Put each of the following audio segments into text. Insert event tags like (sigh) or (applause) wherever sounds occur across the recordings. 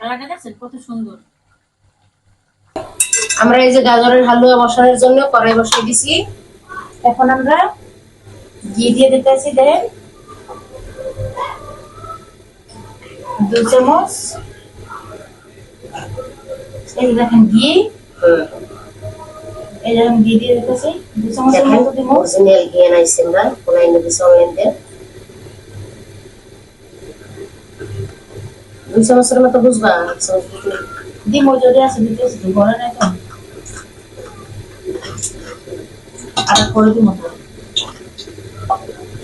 কালারটা দেখছেন? কত সুন্দর। আমরা এই যে গাজরের হালুয়া বসানোর জন্য কড়াই বসিয়ে দিছি। এখন আমরা ঘি দিয়ে দিতেছি দেন দু চামচ এই যে দেখেন ঘি। এই যে আমি ঘি দিয়ে দিতেছি দু চামচের দেখেন মতো দিব। অরিজিনাল ঘি আনাইছি আমরা কোনাই দিছি অনলাইন দুই চামচের মতো বুঝবা চামচ যদি আছে দিতেছি তো ঘরে নাই তো আর করে তো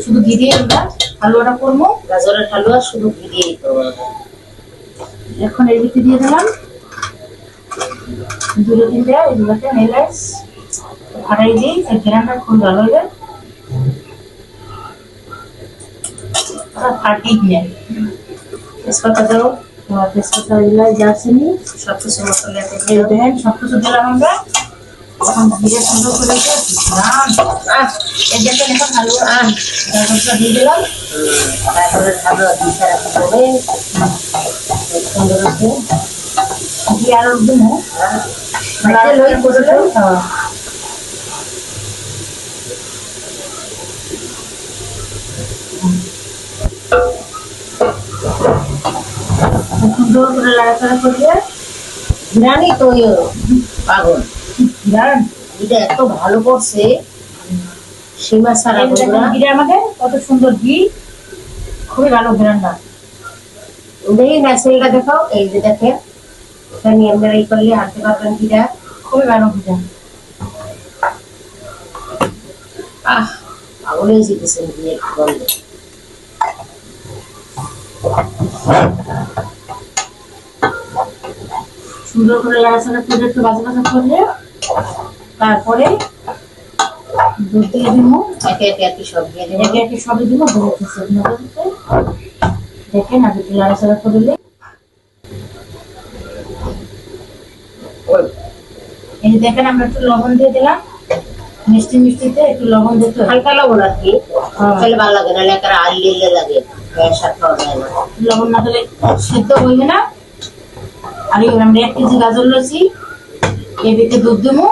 শুধু ঘি দিয়ে আমরা হালুয়াটা করব গাজরের হালুয়া শুধু ঘি দিয়েই এখন এর ভিতরে দিয়ে দিলাম দুটো তিনটে এগুলোকে এলাচ আড়াই দিই এই গ্রানটা খুব ভালো হবে ফাটি দিয়ে তেজপাতা দাও তেজপাতা এলাচ যা চিনি সব কিছু মশলা দিয়ে দেখেন সব কিছু দিলাম আমরা। এখন ধীরে সুন্দর করে এই দেখেন এখন হালুয়া আহ গাজরটা দিয়ে দিলাম। গাজরের হালুয়া দুই সারা হবে সুন্দর আছে দিয়ে আরও করে লই হ্যাঁ। সুন্দর করে লাড়াচাড়া করলে জানি তো পাগল। দাঁড়ান এটা এত ভালো করছে। সীমা সারা বন্ধুরা। ঘিটা কত সুন্দর ঘি খুবই ভালো ঘিরান্ডা দেখি ন্যাচারালটা দেখাও। এই যে দেখেন এখানে আপনারা এই করলে আনতে পারবেন কিনা খুবই ভালো ঘিটা আহ পাগল হয়ে যেতেছেন দিয়ে গন্ধ সুন্দর করে লাড়াচাড়া করে একটু করলে তারপরে দুধ দিয়ে দিব। একে একে আর কি সব দিয়ে দেবো। একে একে সবই দিব দেখেন একটু লাড়াচাড়া করলে এই যে দেখেন আমরা একটু লবণ দিয়ে দিলাম। মিষ্টি মিষ্টিতে একটু লবণ দিতে হয় হালকা লবণ আর কি। হ্যাঁ। তাহলে ভালো লাগে না এলাকার আলিয়ে লাগে। স্বাদ পাওয়া যায় না। লবণ না দিলে সিদ্ধ হইবে না। আর আমরা এক কেজি গাজর লইছি ভিতরে দুধ দেবো,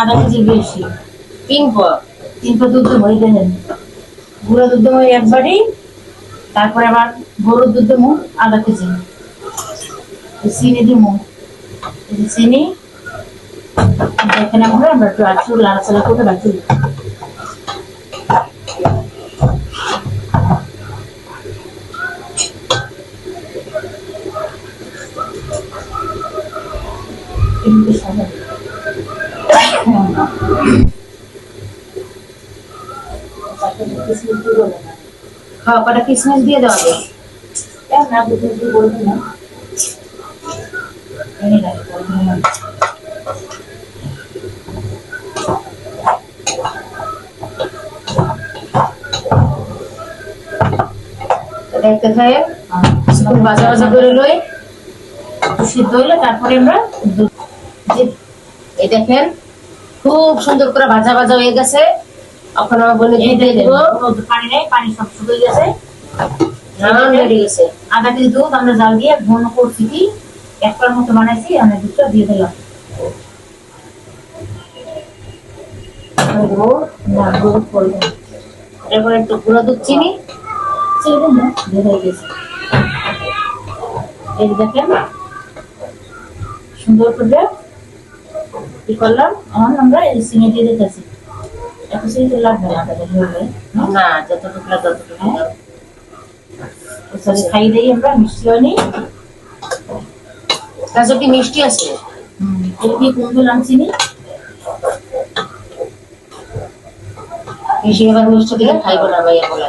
আধা কেজির বেশি। তিন তিন পর দুধ দেবো, এই দেখেন গুঁড়ো দুধ দেবো এক বাটি তারপরে আবার গরুর দুধ দেবো আধা কেজি। চিনি দেবো। চিনি দেখেন আমরা একটু একটু লাড়াচাড়া করে রাখি। এমনি সাদা খাওয়া দিয়ে দেওয়া কিছুক্ষণ ভাজা ভাজা করে লই সিদ্ধ হইলে তারপরে আমরা এই দেখেন খুব সুন্দর করে ভাজা ভাজা হয়ে গেছে। এখন আমার বলে দিয়ে দেবো। পানি নেই পানি সব শুকিয়ে গেছে। রান রেডি গেছে। আধা কেজি দুধ আমরা জাল দিয়ে ঘন করছি কি? একটার মতো বানাইছি আমরা দুধটা দিয়ে দিলাম। এখন দেবো না দুধ করব এরপরে একটু গুঁড়ো দুধ চিনি। দিয়ে গেছে। এই দেখেন সুন্দর করে কি করলাম? এখন আমরা এই চিনি দিয়ে দিতেছি এত চিনি তো লাগবে না কেজি হলে না? যতটুকু ততটুকু দাও। খাই দিই আমরা মিষ্টি হয়নি গাজরটি মিষ্টি আছে? বেশি এবার মিষ্টি দিলে খাইবো না ভাইয়া বলে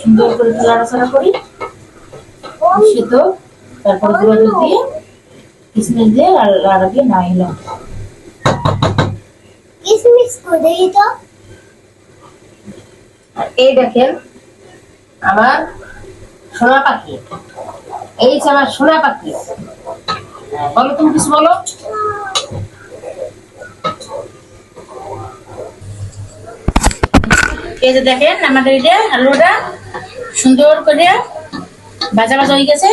সুন্দর করে নাড়াচাড়া করি। সেদ্ধ তারপরে গুঁড়ো দুধ দিয়ে কিশমিশ দিয়ে আর লাড়া দিয়ে না এলাম এই দেখেন, আমার সোনা পাখি। এই যে আমার সোনা পাখি। বলো তুমি কিছু বলো। এই যে দেখেন, আমাদের এই যে আলুটা সুন্দর করে ভাজা ভাজা হয়ে গেছে।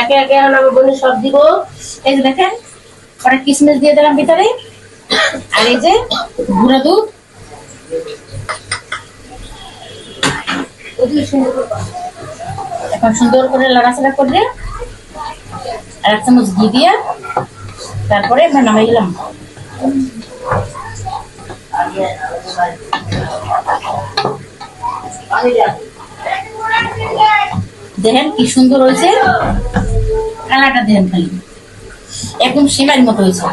একে একে এখন আমি বোনের সব দিব। এই যে দেখেন ওটা কিসমিস দিয়ে দিলাম ভিতরে। আর এই যে গুঁড়া দুধ। এখন সুন্দর করে লড়াচড়া করে আর এক চামচ ঘি দিয়ে তারপরে আমরা নামাই দিলাম। দেখেন কি সুন্দর হয়েছে। কালারটা দেন খালি একদম সিমাইয়ের মতো হয়েছে।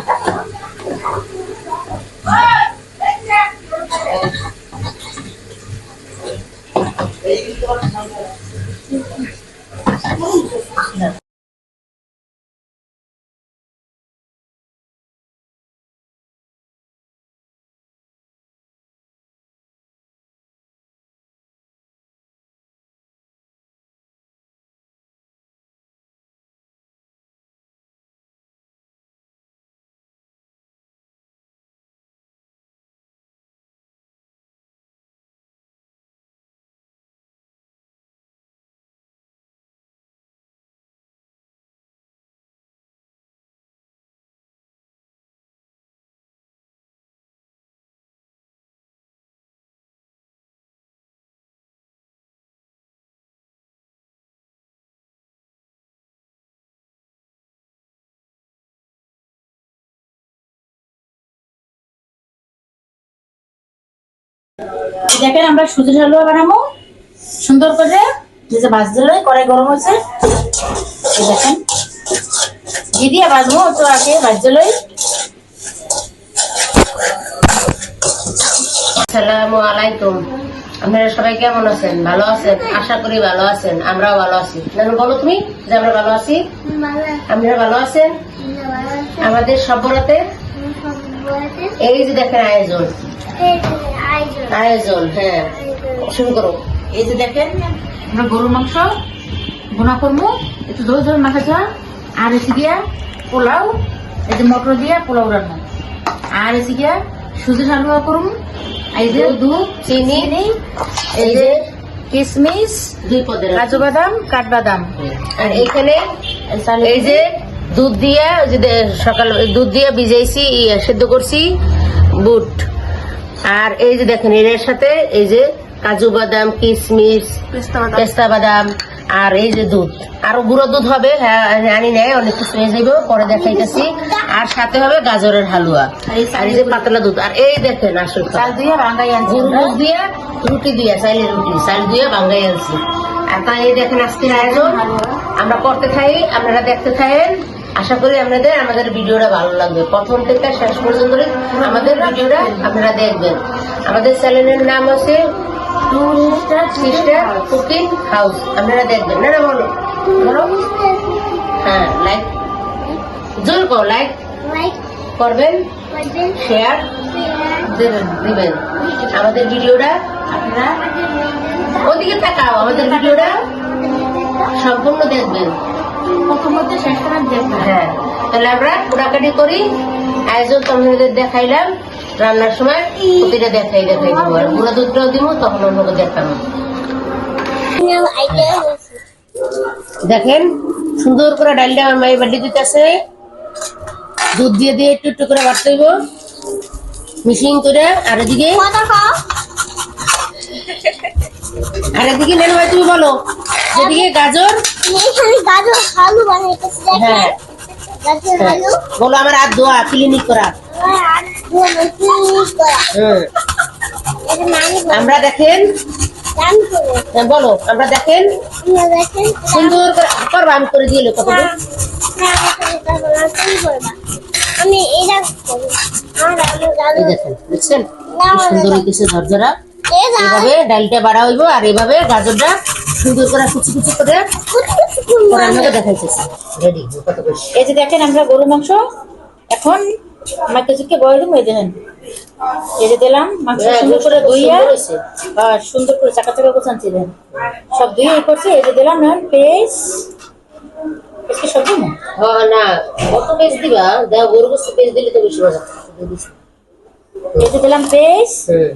দেখেন আমরা সুজির হালুয়া বানাবো। সুন্দর করে কড়াই গরম হয়েছে। দেখেন। ঘি দিয়ে ভাজবো তো আগে আসসালামু আলাইকুম। আপনারা সবাই কেমন আছেন? ভালো আছেন? আশা করি ভালো আছেন। আমরাও ভালো আছি। জানো বলো তুমি যে আমরা ভালো আছি। আপনারা ভালো আছেন? আমাদের সভ্যরাতে এই যে দেখেন আয়োজন। আয়োজন। হ্যাঁ। শুরু করো। এই যে দেখেন আমরা গরুর মাংস বোনা করব। একটু ধরে ধরে মাখা আর এসে দিয়া পোলাও এই যে মটর দিয়া পোলাও রান্না। আর এসে গিয়া সুজির হালুয়া করুন এই যে দুধ চিনি এই যে কিশমিশ দুই পদের। কাজু বাদাম কাঠবাদাম। আর এখানে এই যে দুধ। দিয়ে সকাল দুধ দিয়ে ভিজাইছি সেদ্ধ করছি বুট। আর এই যে দেখেন এর সাথে এই যে কাজু বাদাম কিশমিশ পেস্তা বাদাম। আর এই যে দুধ। আরও গুঁড়ো দুধ হবে হ্যাঁ জানি নাই অনেক কিছু যাবে পরে দেখাইতেছি। আর সাথে হবে গাজরের হালুয়া। আর এই যে পাতলা দুধ। আর এই দেখেন আসল চাল দিয়ে বাঙ্গাই আনছি দুধ দিয়ে রুটি দিয়ে চাইলে রুটি চাল দিয়ে বাঙ্গাই আনছি। আর তাই এই দেখেন আজকের আয়োজন। আমরা করতে খাই আপনারা দেখতে খাইন আশা করি আপনাদের আমাদের ভিডিওটা ভালো লাগবে। প্রথম থেকে শেষ পর্যন্ত আমাদের ভিডিওটা আপনারা দেখবেন। আমাদের চ্যানেলের নাম আছে টু সিস্টার কুকিং হাউস আপনারা দেখবেন। না না বলো। বলো। হ্যাঁ লাইক জোর করো লাইক করবেন শেয়ার দেবেন দিবেন। আমাদের ভিডিওটা আপনারা ওদিকে তাকাও আমাদের ভিডিওটা সম্পূর্ণ দেখবেন। প্রথমত শেষ করার হ্যাঁ। তাহলে আমরা কোটাকাটি করি আয়োজন তোমাদের দেখাইলাম রান্নার সময় প্রতিটা দেখাই দেখাই দিব আর গুঁড়া দুধটাও দিব তখন অন্যকে দেখেন সুন্দর করে ডালটা আমার মায়ের বাড়ি দিতেছে। দুধ দিয়ে দিয়ে একটু একটু করে বাড়তে হইব। মিশিং করে আর এদিকে আর এদিকে নেন ভাই তুমি বলো। এদিকে গাজর? গাজর আলু বানাইতেছি হ্যাঁ। গাজর হ্যাঁ। আলু। বলো আমার হাত ধোয়া ক্লিনিক করা। আর নানি আমরা দেখেন। হ্যাঁ, বলো আমরা দেখেন। সুন্দর করে করব আমি করে দিয়ে করবা। আমি আর দেখেন দেখছেন সুন্দর হইতেছে ঝরঝরা। এই এভাবে ডালটা বাড়া হইব আর এভাবে গাজরটা সুন্দর করে কুচি কুচি করে মতো দেখাইতেছে। রেডি এই যে দেখেন আমরা গরু মাংস এখন মাকে বয়ে দেবো এই দেখেন এই যে দিলাম মাংস হ্যাঁ, সুন্দর করে ধুইয়া আর সুন্দর করে চাকা চাকা গোছানছিলেন সব ধুয়ে এই করছি এই যে দিলাম এখন পেস্ট পেস্টকে সব দিন না কত পেজ দিবা? দেখ গরু পেজ দিলে তো বেশি মজা। এই যে দিলাম পেস্ট হুম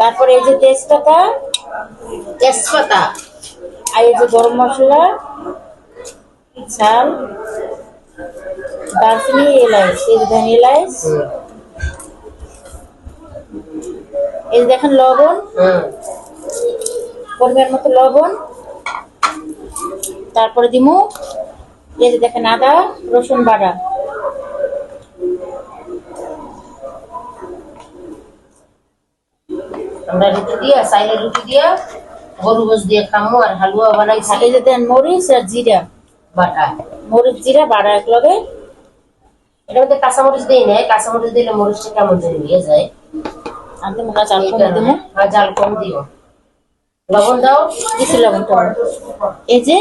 তারপরে এই যে তেজপাতা তেজপাতা আর এই যে গরম মশলা চাল দারচিনি এলাচ এই যে দেখেন এলাচ এই যে দেখেন লবণ। হুম পরিমাণ মতো লবণ। তারপরে দিমু। এই যে দেখেন আদা রসুন বাটা। আমরা রুটি দিয়া চাইলে রুটি দিয়া গরু গোস দিয়ে খামো আর হালুয়া বানাই এই যে দেন মরিচ আর জিরা। বাটা। মরিচ জিরা বাটা এক লগে এটা মধ্যে কাঁচামরিচ দিই না কাঁচামরিচ দিলে মরিচটা কেমন যেন ইয়ে যায়। আনতে মনে চাল কমে কারণে। দেবো আর জাল কম দিও। লবণ দাও। দিছি লবণটা এই যে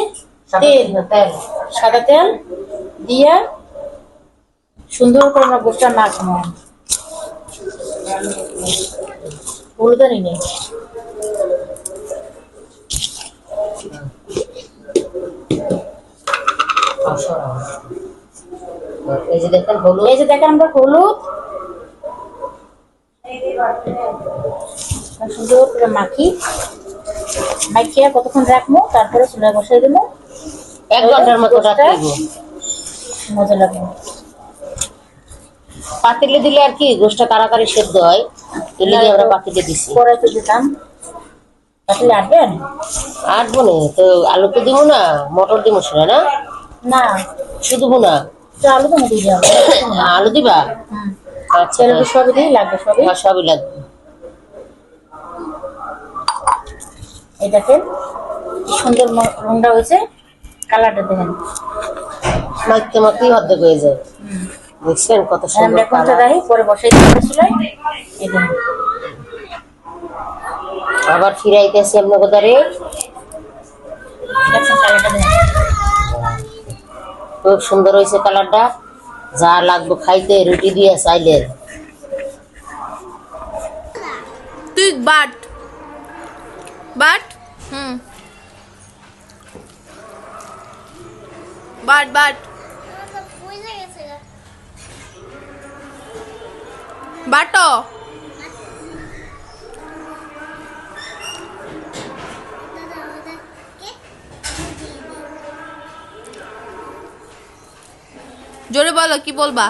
তেল। তেল সাদা তেল দিয়া সুন্দর করে আমরা গোষ্ঠা মাখবো হলুদানি নেই এই যে দেখেন হলুদ। এই যে দেখেন আমরা হলুদ। সুন্দর করে মাখি। মাখিয়ে কতক্ষণ রাখব? তারপরে চুলায় বসাই দেবো। এক ঘণ্টার মতো মজা লাগবে। পাতিলে দিলে আর কি গোষ্ঠটা তাড়াতাড়ি সেদ্ধ হয়। এর লিগে আমরা পাতিলে দিছি। কড়াইতে দিতাম। তাহলে আটবেন? আটবো না? তো আলু তো দিব না মটর দিব সেটা না? না। শুধু না? তো আলু তো দিয়ে (coughs) আলু দিবা? আচ্ছা তো সবই দিয়ে লাগবে সবই? হ্যাঁ, সবই লাগবে। এই দেখেন সুন্দর রংটা হয়েছে। কালারটা দেখেন। মাখতে মাখতেই অর্ধেক হয়ে যায়। দেখছেন কত সুন্দর পরে বসাই এই আবার ফিরাইতেছি আপনার কোথারে দেখেন। খুব সুন্দর হয়েছে কালারটা। যা লাগবে খাইতে রুটি দিয়ে চাইলে। তুই but. But? Hmm. But but বুঝে গেছে গা। বাটো। জোরে বলো কি বলবা?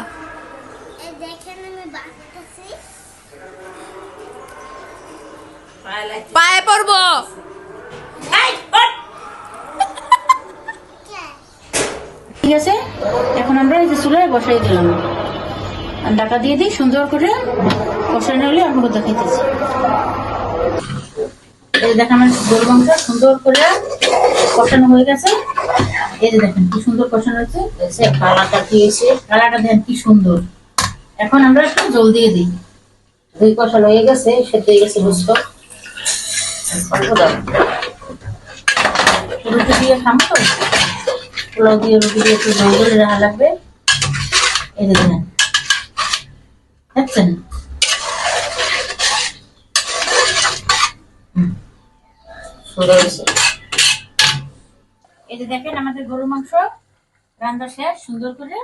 পায়ে পড়ব। ঠিক আছে এখন আমরা এই যে চুলায় বসাই দিলাম। ঢাকা দিয়ে দিই সুন্দর করে কষানো হলে আপনাকে দেখাইতেছি এই দেখেন আমার মাংস সুন্দর করে কষানো হয়ে গেছে। এই যে দেখেন কি সুন্দর কষানো হয়েছে দেখছেন কালারটা কি হয়েছে কালারটা দেখেন কি সুন্দর। এখন আমরা একটু জল দিয়ে দিই। দুই কষানো হয়ে গেছে, সেদ্ধ হয়ে গেছে বুঝতো রুটি দিয়ে খাব তো? দিয়ে রুটি দিয়ে একটু জল রাখা লাগবে। এই দেখেন। হয়েছে এই যে দেখেন আমাদের গরু মাংস রান্না শেষ সুন্দর করে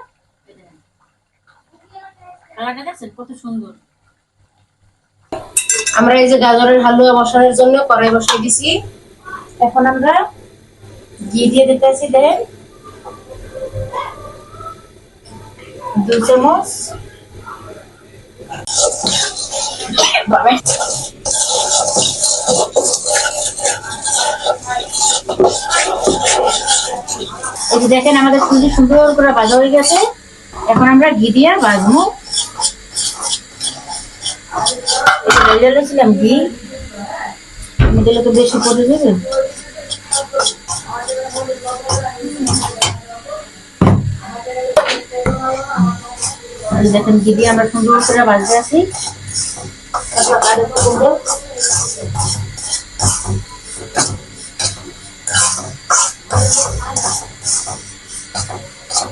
কালারটা দেখছেন? কত সুন্দর। আমরা এই যে গাজরের হালুয়া বসানোর জন্য কড়াই বসাই দিছি। এখন আমরা ঘি দিয়ে দিতেছি দেন দু চামচ এই দেখেন, আমাদের সুজি সুন্দর করে ভাজা হয়ে গেছে। এখন আমরা ঘি দিয়ে ভাজবো ঢেলেছিলাম ঘি। দিলে তো বেশি পড়ে যাবে। দেখেন, ঘি দিয়ে আমরা সুন্দর করে ভাজতে আছি।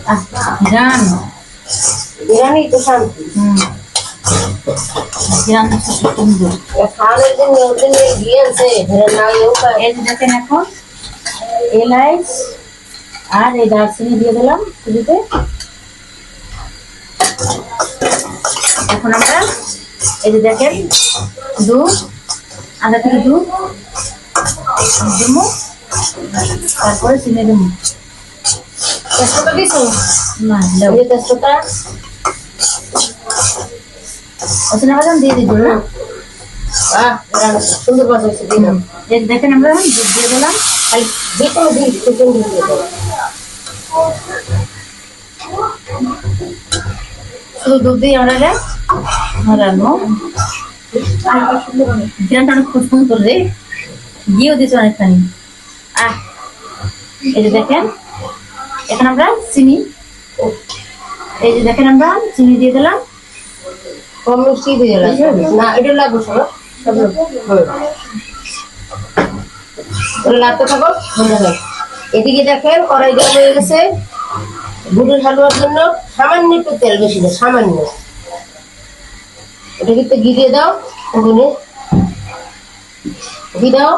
আহ, ঘ্রাণ বিরিয়ানি তো শান্তি হচ্ছে খুব সুন্দর খাওয়ানোর জন্য ওদের নিয়ে গিয়েছে এই দেখেন এখন এলাচ আর এই দারচিনি দিয়ে দিলাম চুলিতে এখন আমরা এই যে দেখেন দুধ আধা থেকে দুধ দেবো তারপরে চিনি দেবো তেজপাতা দিছো? না এই তেজপাতা। ওখানে আবার দিয়ে দিবো। সুন্দর দিয়ে দেখেন আমরা দুধ দিয়ে দিলাম। যে কোনো দিন দিয়ে দাও শুধু দুধ দিয়ে আমরা এটা রাখব অনেক খুব সুন্দর রে। ঘিও দিচ্ছে অনেকখানি। আহ এই যে দেখেন এখন আমরা চিনি। এই যে দেখেন আমরা চিনি দিয়ে দিলাম। কম মিষ্টি দিয়ে লাগবে না এটা লাগবে সব সব লাগতে থাকো। এদিকে দেখেন কড়াই গরম হয়ে গেছে। গুড়ের হালুয়ার জন্য সামান্য একটু তেল বেশি দাও সামান্য। এটা কিন্তু ঘি দিয়ে দাও গুনে ঘি দাও।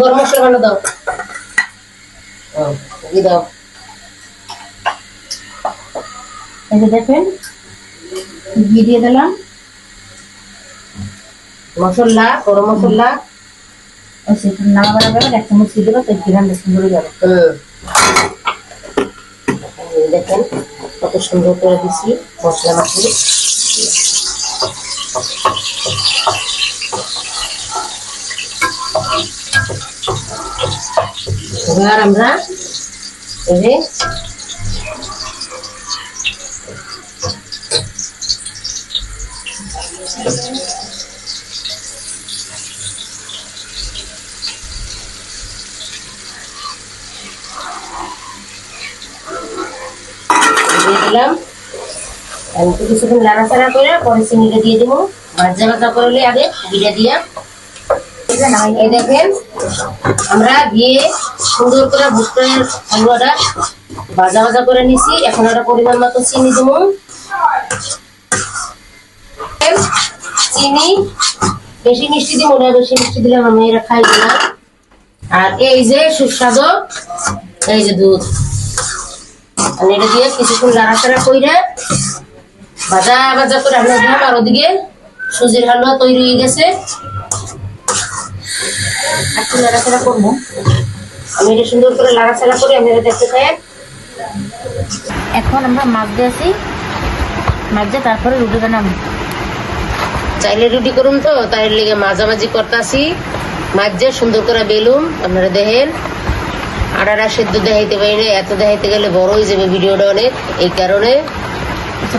গরম মশলা ভালো দাও। ও, ঘি দাও। এই যে দেখেন ঘি দিয়ে দিলাম। মশলা গরম মশলা। না বাড়াবে এক চামচ দিয়ে দেবো তো গ্রামটা সুন্দর হয়ে যাবে। দেখেন কত সুন্দর করে দিছি মশলা মাখিয়ে এবার আমরা এই যে দিয়ে দিলাম। আমি কিছুক্ষণ নাড়াচাড়া করে পরে চিনিটা দিয়ে দেবো। ভাজা ভাজা করলে আগে ঘিটা দিয়া দেখেন, আমরা দিয়ে সুন্দর করে ভুট্টার হালুয়াটা ভাজা ভাজা করে নিছি। এখন একটা পরিমাণ মতো চিনি দেবো। চিনি, বেশি মিষ্টি দিব না, বেশি মিষ্টি দিলে আমার মেয়েরা খাই না। আর এই যে সুস্বাদু, এই যে দুধ। এটা দিয়ে কইরা ভাজা ভাজা করে আমরা দিলাম, আর ওদিকে সুজির হালুয়া তৈরি হয়ে গেছে। একটু লাড়াচাড়া করব? আমি এটা সুন্দর করে লাড়াচাড়া করে আমি দেখতে চাই। এখন আমরা মাছ দিয়েছি মাছ দিয়ে তারপরে রুটি বানাবো। চাইলে রুটি করুন তো তাই লেগে মাঝামাঝি করতাছি। মাঝে সুন্দর করে বেলুম আপনারা দেখেন। আড়াটা সেদ্ধ দেখাইতে পারি না এত দেখাইতে গেলে বড় হয়ে যাবে ভিডিওটা অনেক। এই কারণে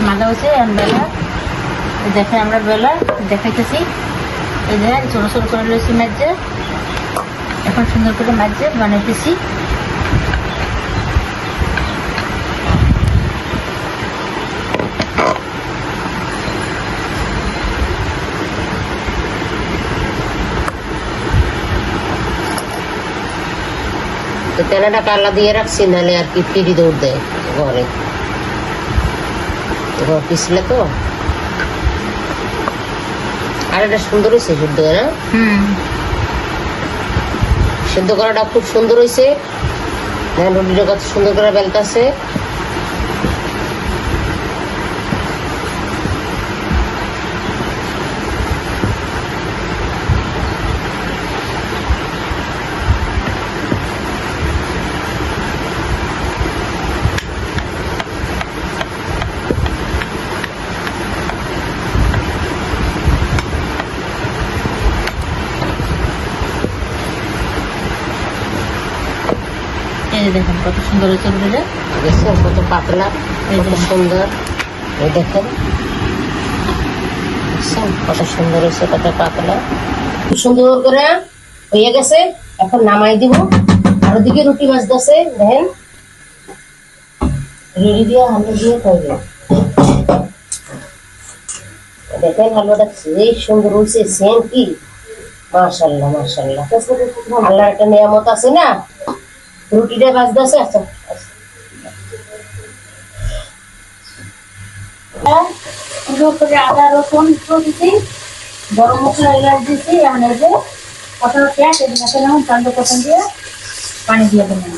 মাথা হয়েছে বেলা দেখে আমরা বেলা দেখাইতেছি। এই দেখেন ছোট ছোট করে রয়েছি মাঝে। এখন সুন্দর করে মাঝে বানাইতেছি। তো তেনাটা কালা দিয়ে রাখছি নাহলে আর কি পিড়ি দৌড় দেয় ঘরে। ঘর পিছলে তো। আর এটা সুন্দর হয়েছে শুদ্ধ না হুম। সিদ্ধ করাটা খুব সুন্দর হয়েছে। রুটিটা কত সুন্দর করে বেলতাছে। এই দেখেন কত সুন্দর হয়েছে রুটিটা দেখছেন কত পাতলা কত সুন্দর। এই দেখেন। কত সুন্দর হয়েছে কত পাতলা। খুব সুন্দর করে হয়ে গেছে এখন নামাই দিব। আর ওদিকে রুটি ভাজতেছে দেখেন। রেডি দিয়ে হালুয়া দিয়ে খাইবে দেখেন হালুয়াটা সেই সুন্দর হয়েছে সেম কি? মাশাল্লাহ মাশাল্লাহ। আল্লাহ একটা নিয়ামত আছে না? রুটিটা ভাজতেছে আচ্ছা। সুন্দর করে আদা, রসুন দিছি, গরম মশলা, এলাচ দিছি, এখন এই যে কত পেঁয়াজ এই দেখেন এখন চান্দ পছন্দ দিয়ে পানি দিয়ে দেবেন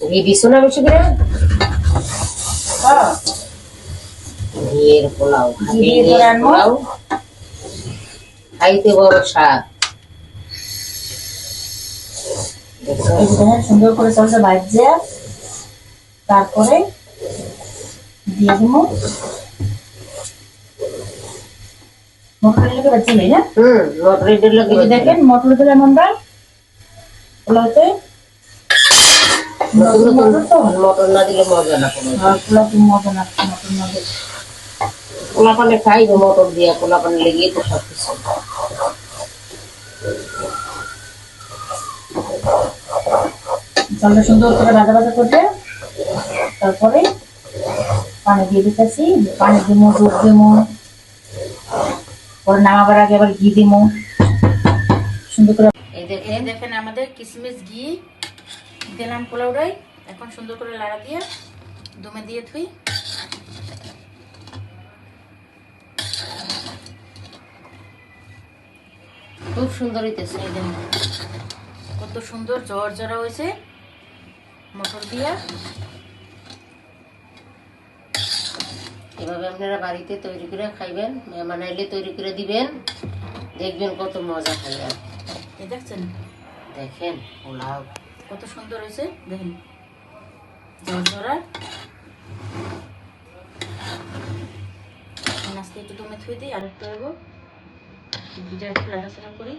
ঘি দিছো বেশি করে? ঘিয়ের পোলাও ঘিয়ের পোলাও? খাইতে বড় স্বাদ। সুন্দর করে চালটা ভাজছে। তারপরে দিয়ে দিব। মটর বাচ্চা নেই না? হুম মটরের ডাল দেখেন মটর দিলাম আমরা পোলাওতে মটর তো মটর না দিলে মজা না পোলাওতে মজা না মটর না দিলে। কোলা পানে খাই তো মটর দিয়ে কোলা পানে লেগে তো সব কিছু চালটা সুন্দর করে ভাজা ভাজা করতে, তারপরে পানি দিয়ে দিতেছি, পানি দিমো, দুধ দিমো, পরে নামাবার আগে আবার ঘি দিমো। সুন্দর করে এই দেখেন দেখেন আমাদের কিশমিশ ঘি। দিলাম পোলাওটাই, এখন সুন্দর করে লাড়া দিয়ে দমে দিয়ে থুই। খুব সুন্দর হইতেছে এই দেখেন কত সুন্দর জ্বর জরা হয়েছে মটর দিয়া। এভাবে আপনারা বাড়িতে তৈরি করে খাইবেন মেহমান আইলে তৈরি করে দিবেন। দেখবেন কত মজা এই দেখছেন? দেখেন পোলাও কত সুন্দর হয়েছে দেখেন। জ্বর জরা আজকে একটু দমে থুই দিই আর একটু এগো করি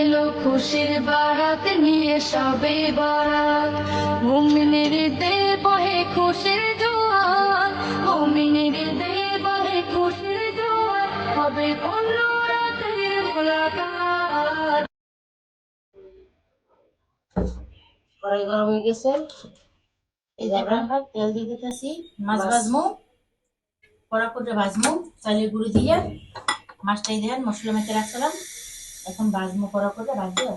এলো খুশির বারাত, নিয়ে সবে বারাত। মুমিনের দে বহে খুশির জোয়ার। মুমিনের দে বহে খুশির জোয়ার। হবে অন্য রাতের মোলাকাত। কড়াই গরম হয়ে গেছে। তেল দিয়ে দিতেছি, মাছ। ভাজমু কড়া করে ভাজমু চালের গুঁড়ো দিয়ে মাছটাই দেন মশলা মেখে রাখছিলাম। এখন ভাজমু কড়া করে। ভাজবো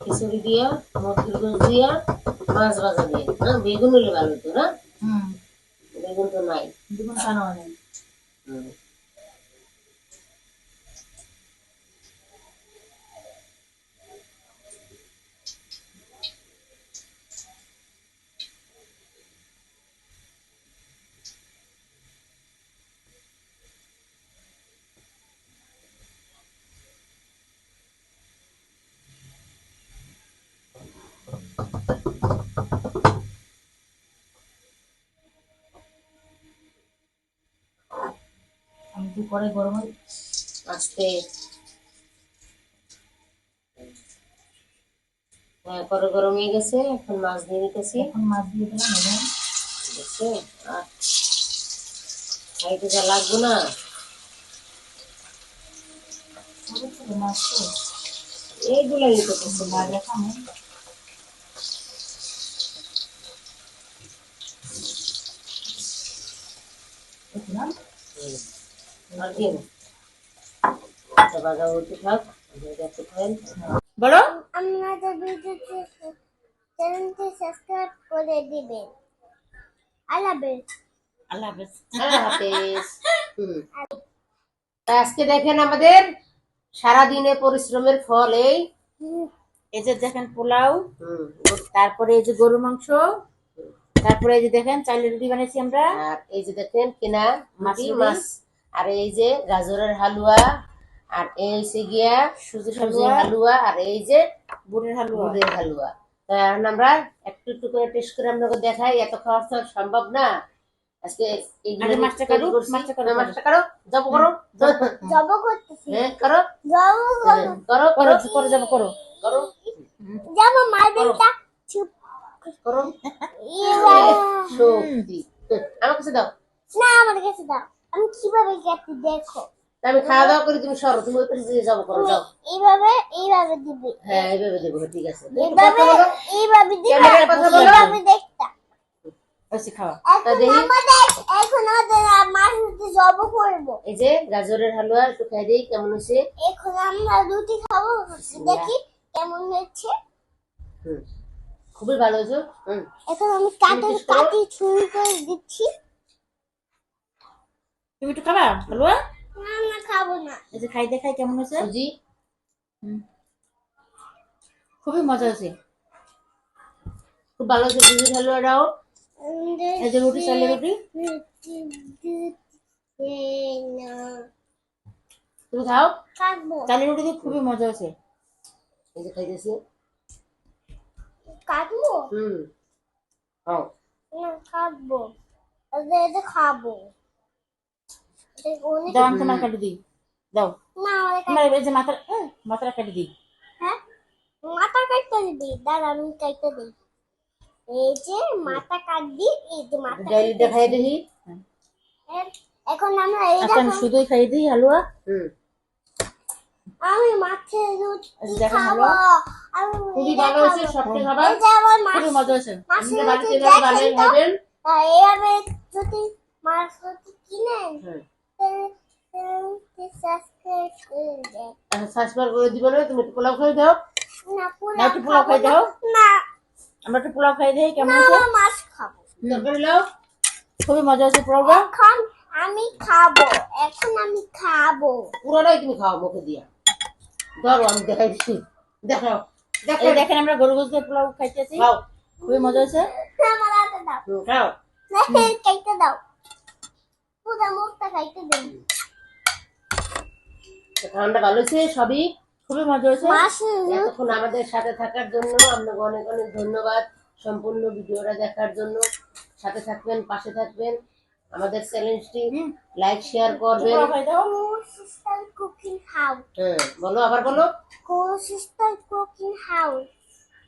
খিচুড়ি দিয়া মসুর গুঁড়ো দিয়া মাছ ভাজা দিয়ে। না বেগুন হলে ভালো তো না? হুম। বেগুন তো নাই। বেগুন কেন অনেক করে গরম হই আস্তে হ্যাঁ করে গরম হয়ে গেছে এখন মাছ দিয়ে দিতেছি। এখন মাছ দিয়ে দিলাম এবং দেখছে? আর খাইতে যা লাগবে না। এইগুলাই তো কিছু ভাজা খামো দেখলাম আচ্ছা বাজা উঠতে থাক বলো। আপনাদের ভিডিওটি চ্যানেলটি সাবস্ক্রাইব করে দিবেন। আল্লাহ হাফেজ। আল্লাহ হাফেজ। আল্লাহ হাফেজ। (laughs) আজকে দেখেন আমাদের সারা দিনে পরিশ্রমের ফল এই। এই যে দেখেন পোলাও হুম, তারপরে এই যে গরু মাংস তারপরে এই যে দেখেন চালের রুটি বানাইছি আমরা। আর এই যে দেখেন কেনা মাছ। মাছ। আর এই যে গাজরের হালুয়া আর এই হচ্ছে গিয়া সুজির সুজির হালুয়া আর এই যে বুড়ের হালুয়া। গুড়ের হালুয়া। এখন আমরা একটু একটু করে টেস্ট করে আপনাকে দেখাই এত খাওয়া তো সম্ভব না। আজকে এইগুলো আগে মাছটা কারও, মাছটা কারও, হ্যাঁ, মাছটা কারও জব করো। জব করতেছি। হ্যাঁ করো। জব করো। করো করো। করে যাব করো। করো। যাব মারবেনটা চুপ। করো। এবার শক্তি। হ্যাঁ, আমার কাছে দাও। না আমার কাছে দাও। আমি কীভাবে কাটি দেখো? আমি খাওয়া দাওয়া করি তুমি সরো তুমি ওই পাশে যাব করো যাও। এইভাবে এইভাবে দিবি। হ্যাঁ এইভাবে দেবো ঠিক আছে। এইভাবে এইভাবে দিবি। এইভাবে দেখতা। বেশি খাওয়া। তা দেখি। এখন আমাদের রুটি জব করব। এই যে গাজরের হালুয়া একটু খাই দিই কেমন হয়েছে? এখন আমরা রুটি খাব দেখি কেমন হচ্ছে হুম। খুবই ভালো হয়েছে এখন আমি কাটি কাটি ছুরি করে দিচ্ছি। তুমি একটু খাবা? হালুয়া না না খাব না। এই যে খাই দেখাই কেমন হয়েছে? খুবই মজা হয়েছে। খুব ভালো হয়েছে হালুয়াটাও এই যে রুটি চালের রুটি। তুমি খাও? চালের রুটি খুবই মজা হয়েছে। এই যে খাইতেছি। কাটবো হুম। খাও। না কাটবো খাব। দাও আমি তোমার কাটি দিই। দাও। তোমার এই যে মাথার মাথাটা কাটি দিই। হ্যাঁ? মাথা কাটতে দিবি। দাঁড়া আমি কাটতে দিই। এই যে মাথা কাটবি এই যে মাথা ডাইলিটা খাই দেখি এর- এখন আমরা এই দেখো। শুধুই খাইয়ে দিই হালুয়া। হুম। আমি মাছের রুটি আচ্ছা, খাব। হালুয়া। আমি খুবই ভালো হয়েছে খাব। খাবার মাছ খুবই মজা হয়েছে। মাছের আপনারা বাড়িতে এভাবে খাবেন। এইভাবে যদি মাছ রুটি কিনেন হুম। সাবস্ক্রাইব করে এখন দিবে না তুমি একটু পোলাও খাই দাও। না একটু পোলাও খাই দাও। না। আমরা একটু পোলাও খাই দিই কেমন না মাছ খাব। তরকারি লাও খুবই মজা পোলাওটা। এখন আমি খাব এখন আমি খাব। পুরোটাই তুমি খাও মুখে দিয়া। ধরো আমি দেখাই দিচ্ছি দেখাও দেখাও দেখেন আমরা গরু গোস্তের পোলাও খাইতেছি। খুবই মজা হয়েছে। আমার হাতে দাও খাও। কাইতে দাও। খাওয়ানটা ভালো হয়েছে সবই? খুবই মজা হয়েছে। এতক্ষণ আমাদের সাথে থাকার জন্য আপনাকে অনেক অনেক ধন্যবাদ সম্পূর্ণ ভিডিওটা দেখার জন্য। সাথে থাকবেন পাশে থাকবেন। আমাদের চ্যালেঞ্জটি লাইক শেয়ার করবেন। হ্যাঁ বলো আবার বলো। Sister cooking house?